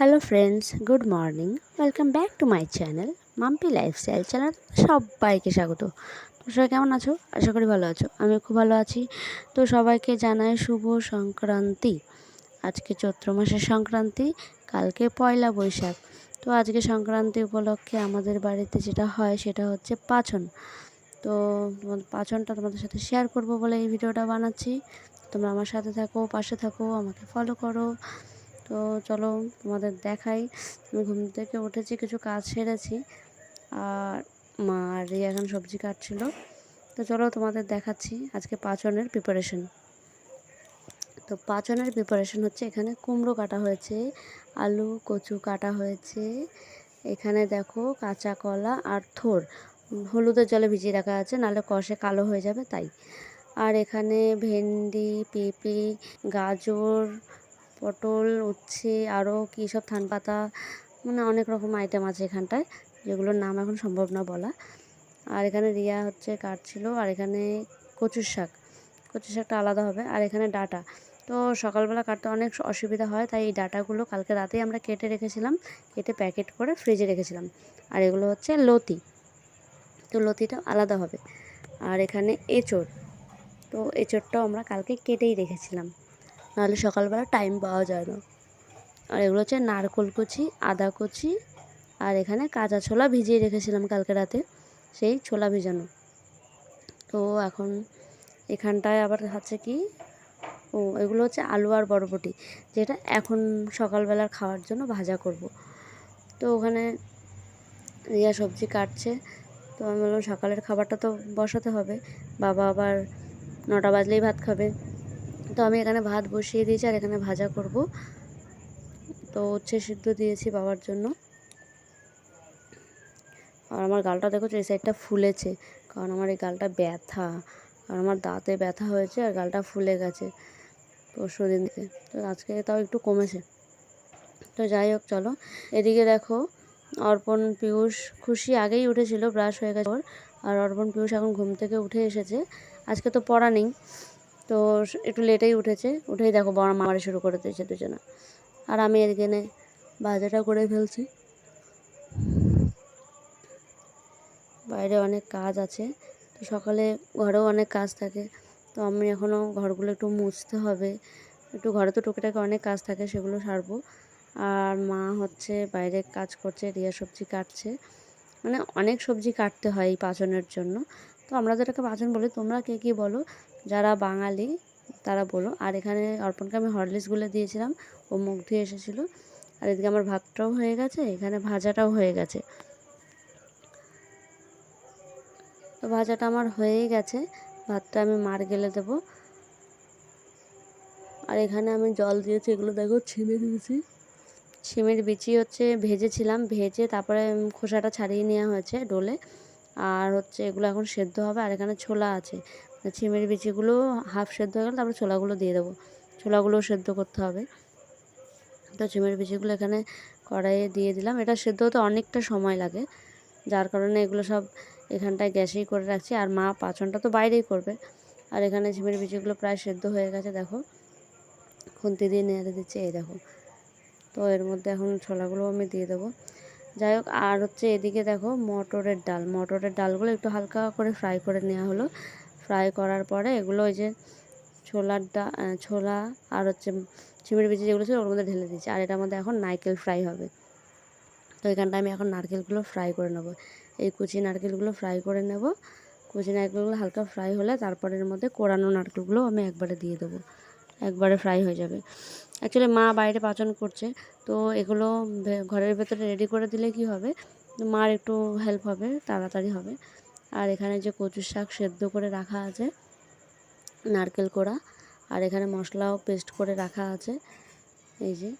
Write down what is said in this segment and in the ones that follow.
Hello friends good morning welcome back to my channel Mampi lifestyle channel সবাইকে স্বাগত। তো সবাই কেমন আছো? আশা করি ভালো আছো। আমি খুব ভালো আছি। তো সবাইকে জানাই শুভ সংক্রান্তি। আজকে চৈত্র মাসের সংক্রান্তি, কালকে পয়লা বৈশাখ। তো আজকে সংক্রান্তি উপলক্ষে আমাদের বাড়িতে যেটা হয় সেটা হচ্ছে পাচন। তো পাচনটা তোমাদের সাথে শেয়ার করব বলে এই ভিডিওটা বানাচ্ছি। তোমরা আমার সাথে থাকো, পাশে থাকো, আমাকে ফলো করো। তো চলো তোমাদের দেখাই। আমি ঘুম থেকে উঠেছি, কিছু কাজ সেরেছি। আর মা আর এখন সবজি কাটছিল। তো চলো তোমাদের দেখাচ্ছি আজকে পাচনের প্রিপারেশন তো পাচনের প্রিপারেশন হচ্ছে, এখানে কুমড়ো কাটা হয়েছে, আলু, কচু কাটা হয়েছে। এখানে দেখো কাঁচা কলা আর থোর। হলুদের জলে ভিজিয়ে রাখা আছে, নাহলে কষে কালো হয়ে যাবে, তাই। আর এখানে ভেন্ডি, পেঁপে, গাজর পটল, উচ্ছে আরও কী সব থান পাতা মানে অনেক রকম আইটেম আছে এখানটায়, যেগুলোর নাম এখন সম্ভব না বলা। আর এখানে রিয়া হচ্ছে কাটছিল, আর এখানে কচুর শাক। কচুর শাকটা আলাদা হবে, আর এখানে ডাটা। তো সকালবেলা কাটতে অনেক অসুবিধা হয়, তাই এই ডাটাগুলো কালকে রাতেই আমরা কেটে রেখেছিলাম, কেটে প্যাকেট করে ফ্রিজে রেখেছিলাম। আর এগুলো হচ্ছে লতি। তো লতিটা আলাদা হবে। আর এখানে এঁচড়। তো এঁচড়টাও আমরা কালকে কেটেই রেখেছিলাম। নাহলে সকালবেলা টাইম পাওয়া যায় না। আর এগুলো হচ্ছে নারকোল কুচি, আদা কুচি আর এখানে কাঁচা ছোলা ভিজিয়ে রেখেছিলাম কালকে রাতে, সেই ছোলা ভিজানো। তো এখন এখানটায় আবার হচ্ছে কি, ও এগুলো হচ্ছে আলু আর বরবটি, যেটা এখন সকালবেলার খাওয়ার জন্য ভাজা করব। তো ওখানে রিয়া সবজি কাটছে, তো আমি বললাম সকালের খাবারটা তো বসাতে হবে, বাবা আবার নটা বাজলেই ভাত খাবে। তো আমি এখানে ভাত বসিয়ে দিয়েছি আর এখানে ভাজা করব। তো উচ্ছে সিদ্ধ দিয়েছি বাবার জন্য। আর আমার গালটা দেখো এই সাইডটা ফুলেছে, কারণ আমার এই গালটা ব্যথা। আর আমার দাঁতে ব্যথা হয়েছে আর গালটা ফুলে গেছে পরশু দিন থেকে তো আজকে তাও একটু কমেছে। তো যাই হোক, চলো। এদিকে দেখো, অর্পণ, পীয়ূষ খুশি আগেই উঠেছিল, ব্রাশ হয়ে গেছে। ওর আর অর্পণ, পীয়ূষ এখন ঘুম থেকে উঠে এসেছে। আজকে তো পড়া নেই। তো একটু লেটেই উঠেছে। উঠেই দেখো বড় মামারি শুরু করে দিয়েছে দুজনে। আর আমি এদিকে বাজারটা করে ফেলছি। বাইরে অনেক কাজ আছে। তো সকালে ঘরেও অনেক কাজ থাকে। তো আমি এখনও ঘরগুলো একটু মুছতে হবে। একটু ঘরে তো টুকিটাকি অনেক কাজ থাকে, সেগুলো সারবো। আর মা হচ্ছে বাইরে কাজ করছে, রিয়া সবজি কাটছে। মানে অনেক সবজি কাটতে হয় এই পাচনের জন্য। তো আমরা যেটাকে পাচন বলি, তোমরা কে কী বলো? যারা বাঙালি, তারা বলো। আর এখানে অর্পণকে আমি হরলিক্সগুলো দিয়েছিলাম, ও মুখ ধুয়ে এসেছিল। আর এদিকে আমার ভাতটাও হয়ে গেছে, এখানে ভাজাটাও হয়ে গেছে। তো ভাজাটা আমার হয়েই গেছে, ভাতটা আমি মার গেলে দেবো। আর এখানে আমি জল দিয়েছি, এগুলো দেখো ছিমে দিয়েছি। ছিমের বিচি হচ্ছে ভেজেছিলাম, ভেজে তারপরে খোসাটা ছাড়িয়ে নেওয়া হয়েছে ডোলে। আর হচ্ছে এগুলো এখন সেদ্ধ হবে, আর এখানে ছোলা আছে। ছিমের বিচিগুলো হাফ সেদ্ধ হয়ে গেলে তারপরে ছোলাগুলো দিয়ে দেবো। ছোলাগুলোও সেদ্ধ করতে হবে। তো ছিমের বিচিগুলো এখানে কড়াইয়ে দিয়ে দিলাম। এটা সেদ্ধ হতে অনেকটা সময় লাগে, যার কারণে এগুলো সব এখানটায় গ্যাসেই করে রাখছি। আর মা পাচনটা তো বাইরেই করবে। আর এখানে ঝিমের বিচিগুলো প্রায় সেদ্ধ হয়ে গেছে, দেখো। খুন্তি দিয়ে নেড়ে দিচ্ছে, এই দেখো। তো এর মধ্যে এখন ছোলাগুলো আমি দিয়ে দেবো। যাই হোক, আর হচ্ছে এদিকে দেখো মটরের ডাল। মটরের ডালগুলো একটু হালকা করে ফ্রাই করে নেওয়া হলো। ফ্রাই করার পরে এগুলো ওই যে ছোলার ডা ছোলা আর হচ্ছে চিমের বিচি যেগুলো ছিল ওর মধ্যে ঢেলে দিচ্ছি আর এটার মধ্যে এখন নারকেল ফ্রাই হবে। তো এখানটা আমি এখন নারকেলগুলো ফ্রাই করে নেব। এই কুচি নারকেলগুলো ফ্রাই করে নেব। কুচি নারকেলগুলো হালকা ফ্রাই হলে তারপরে এর মধ্যে কোরানো নারকেলগুলো আমি একবারে দিয়ে দেবো। একবারে ফ্রাই হয়ে যাবে। অ্যাকচুয়ালি মা বাইরে পাচন করছে। তো এগুলো ঘরের ভেতরে রেডি করে দিলে কি হবে? মার একটু হেল্প হবে, তাড়াতাড়ি হবে। আর এখানে যে কচুর শাক সেদ্ধ করে রাখা আছে, নারকেল কোড়া, আর এখানে মশলাও পেস্ট করে রাখা আছে, এই যে।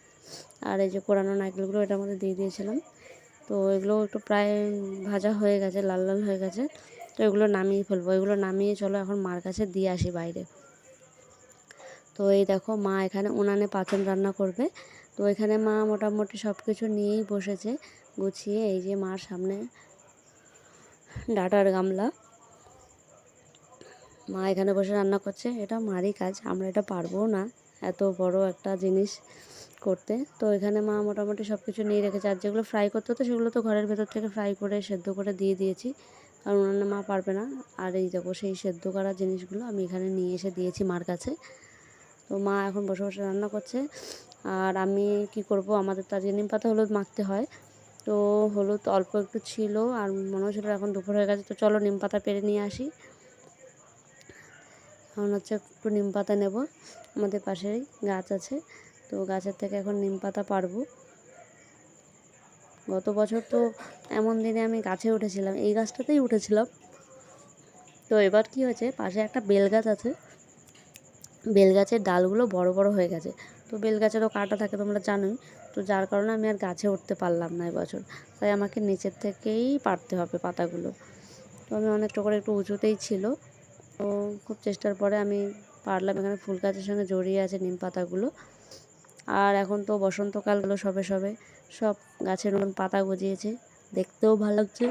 আর এই যে কোরানো নারকেলগুলো এটার মধ্যে দিয়ে দিয়েছিলাম। তো এগুলো একটু প্রায় ভাজা হয়ে গেছে, লাল লাল হয়ে গেছে। তো এগুলো নামিয়ে ফেলব। এগুলো নামিয়ে চলো এখন মার কাছে দিয়ে আসি বাইরে। তো এই দেখো, মা এখানে উনানে পাচন রান্না করবে। তো এখানে মা মোটামুটি সব কিছু নিয়েই বসেছে, গুছিয়ে এই যে মার সামনে ডাটার গামলা। মা এখানে বসে রান্না করছে। এটা মারই কাজ, আমরা এটা পারব না এত বড় একটা জিনিস করতে। তো এখানে মা মোটামুটি সব কিছু নিয়ে রেখেছে, আর যেগুলো ফ্রাই করতে হতো সেগুলো তো ঘরের ভেতর থেকে ফ্রাই করে, সেদ্ধ করে দিয়ে দিয়েছি। কারণ অন্য মা পারবে না। আর এই দেখো, সেই সেদ্ধ করা জিনিসগুলো আমি এখানে নিয়ে এসে দিয়েছি মার কাছে। তো মা এখন বসে বসে রান্না করছে। আর আমি কি করব? আমাদের তো আজকে নিম পাতা হলুদ মাখতে হয়। তো হলুদ অল্প একটু ছিল আর মনে হচ্ছিল এখন দুপুর হয়ে গেছে, তো চলো নিম পাতা পেরে নিয়ে আসি। এখন হচ্ছে একটু নিম পাতা নেব, আমাদের পাশেই গাছ আছে, তো গাছের থেকে এখন নিম পাতা পারব গত বছর তো এমন দিনে আমি গাছে উঠেছিলাম, এই গাছটাতেই উঠেছিলাম। তো এবার কি হয়েছে, পাশে একটা বেল গাছ আছে বেল গাছের ডালগুলো বড় বড় হয়ে গেছে। তো বেল গাছেরও কাটা থাকে তোমরা জানোই তো যার কারণে আমি আর গাছে উঠতে পারলাম না এবছর। তাই আমাকে নিচের থেকেই পারতে হবে পাতাগুলো। তো আমি অনেকটা করে একটু উঁচুতেই ছিল। তো খুব চেষ্টার পরে আমি পারলাম এখানে ফুল গাছের সঙ্গে জড়িয়ে আছে নিম পাতাগুলো। আর এখন তো বসন্তকালগুলো সবে সবে। সব গাছের নতুন পাতা গজিয়েছে। দেখতেও ভালো লাগছে।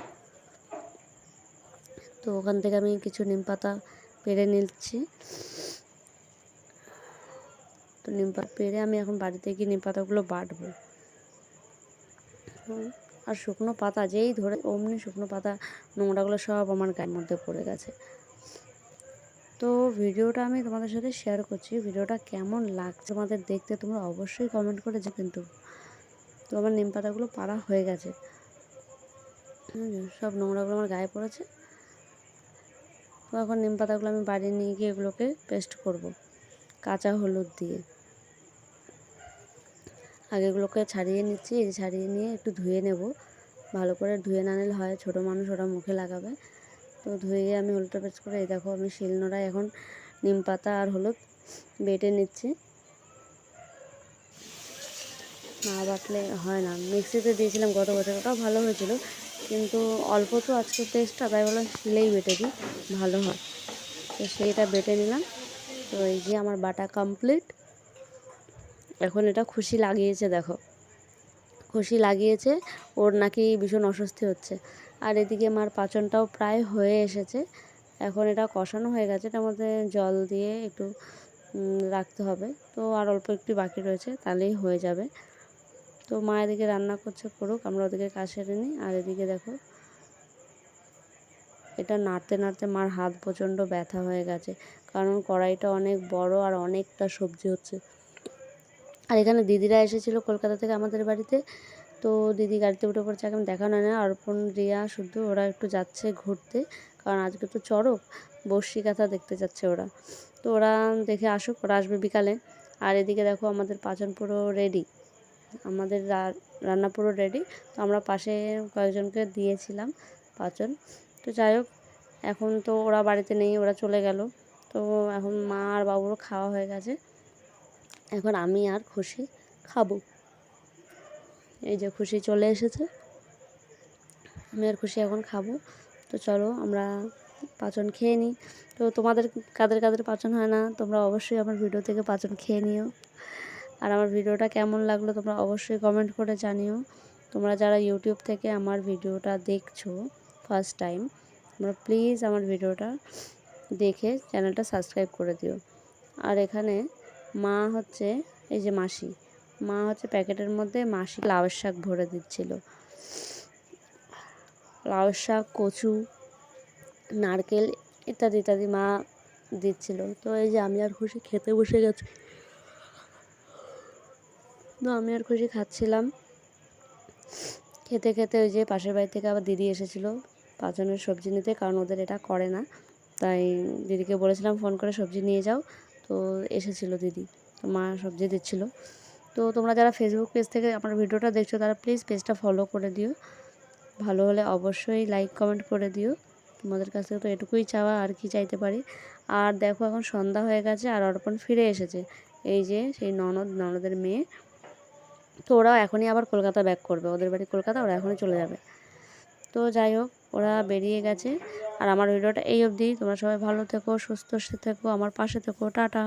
তো ওখান থেকে আমি কিছু নিম পাতা পেরে নিচ্ছি। তো নিম পাতা পেরে আমি এখন বাড়িতে গিয়ে নিম পাতাগুলো বাটবো আর শুকনো পাতা যেই ধরে অমনি শুকনো পাতা নোংরাগুলো সব আমার গায়ের মধ্যে পড়ে গেছে। তো ভিডিওটা আমি তোমাদের সাথে শেয়ার করছি, ভিডিওটা কেমন লাগছে তোমাদের দেখতে তোমরা অবশ্যই কমেন্ট করে যে কিন্তু। তো আমার নিম পাতাগুলো পাড়া হয়ে গেছে। সব নোংরাগুলো আমার গায়ে পড়েছে। তো এখন নিম পাতাগুলো আমি বাড়ি নিয়ে গিয়ে এগুলোকে পেস্ট করব, কাঁচা হলুদ দিয়ে। আগেগুলোকে ছাড়িয়ে নিচ্ছি, এই ছাড়িয়ে নিয়ে একটু ধুয়ে নেব। ভালো করে ধুয়ে না নিলে হয়, ছোটো মানুষ ওরা মুখে লাগাবে। তো ধুয়ে আমি হলুদটা পেস্ট করে, এই দেখো আমি শিলনোড়ায় এখন নিম পাতা আর হলুদ বেটে নিচ্ছি। না বাটলে হয় না। মিক্সিতে দিয়েছিলাম গত বছর ওটাও ভালো হয়েছিল, কিন্তু অল্প তো আজকে টেস্টটা তাই বললাম শিলেই বেটে দিই, ভালো হয়। তো সেইটা বেটে নিলাম। তো এই যে আমার বাটা কমপ্লিট এখন এটা খুশি লাগিয়েছে, দেখো। খুশি লাগিয়েছে, ওর নাকি ভীষণ অস্বস্তি হচ্ছে। আর এদিকে মার পাচনটাও প্রায় হয়ে এসেছে। এখন এটা কষানো হয়ে গেছে, এটার মধ্যে জল দিয়ে একটু রাখতে হবে। তো আর অল্প একটু বাকি রয়েছে, তাহলেই হয়ে যাবে। তো মা এদিকে রান্না করছে, করুক, আমরা ওদিকে কাজ সেরে নিই। আর এদিকে দেখো, এটা নাড়তে নাড়তে মার হাত প্রচণ্ড ব্যথা হয়ে গেছে। কারণ কড়াইটা অনেক বড় আর অনেকটা সবজি হচ্ছে। আর এখানে দিদিরা এসেছিল কলকাতা থেকে আমাদের বাড়িতে। তো দিদি গাড়িতে উঠে পড়ছে, এখন দেখানো না। অর্পণ, রিয়া শুধু ওরা একটু যাচ্ছে ঘুরতে, কারণ আজকে তো চড়ক বর্ষি কাঁথা দেখতে যাচ্ছে ওরা। তো ওরা দেখে আসুক, ওরা আসবে বিকালে। আর এদিকে দেখো আমাদের পাচন পুরো রেডি আমাদের রান্না পুরো রেডি তো আমরা পাশে কয়েকজনকে দিয়েছিলাম পাচন তো যাই হোক, এখন তো ওরা বাড়িতে নেই, ওরা চলে গেল। তো এখন মা আর বাবুরও খাওয়া হয়ে গেছে। এখন আমি আর খুশি খাব। এই যে খুশি চলে এসেছে। আমি আর খুশি এখন খাব। তো চলো আমরা পাচন খেয়ে নিই। তো তোমাদের কাদের কাদের পাচন হয় না, তোমরা অবশ্যই আমার ভিডিও থেকে পাচন খেয়ে নিও। আর আমার ভিডিওটা কেমন লাগল তোমরা অবশ্যই কমেন্ট করে জানিও। তোমরা যারা ইউটিউব থেকে আমার ভিডিওটা দেখছ ফার্স্ট টাইম তোমরা প্লিজ আমার ভিডিওটা দেখে চ্যানেলটা সাবস্ক্রাইব করে দিও। আর এখানে মা হচ্ছে এই যে মাসি। মা হচ্ছে প্যাকেটের মধ্যে মাসি লাউ শাক ভরে দিচ্ছিল। লাউ শাক, কচু, নারকেল ইত্যাদি ইত্যাদি মা দিচ্ছিল। তো এই যে আমি আর খুশি খেতে বসে গেছি। তো আমি আর খুশি খাচ্ছিলাম। খেতে খেতে ওই যে পাশের বাড়ি থেকে আবার দিদি এসেছিল পাঁচজনের সবজি নিতে, কারণ ওদের এটা করে না। তাই দিদিকে বলেছিলাম, ফোন করে সবজি নিয়ে যাও। তো এসেছিল দিদি, তো মা সবজি দিচ্ছিল তো তোমরা যারা ফেসবুক পেজ থেকে আমার ভিডিওটা দেখছ, তারা প্লিজ পেজটা ফলো করে দিও। ভালো হলে অবশ্যই লাইক কমেন্ট করে দিও। তোমাদের কাছ থেকে তো এটুকুই চাওয়া, আর কি চাইতে পারি। আর দেখো এখন সন্ধ্যা হয়ে গেছে, আর অর্পণ ফিরে এসেছে। এই যে সেই ননদ, ননদের মেয়ে। তো ওরা এখনই আবার কলকাতা ব্যাক করবে। ওদের বাড়ি কলকাতা, ওরা এখনই চলে যাবে। তো যাই হোক ওরা বেরিয়ে গেছে। আর আমার ভিডিওটা এই অবধি। তোমরা সবাই ভালো থেকো, সুস্থ থেকো, আমার পাশে থেকো। টাটা।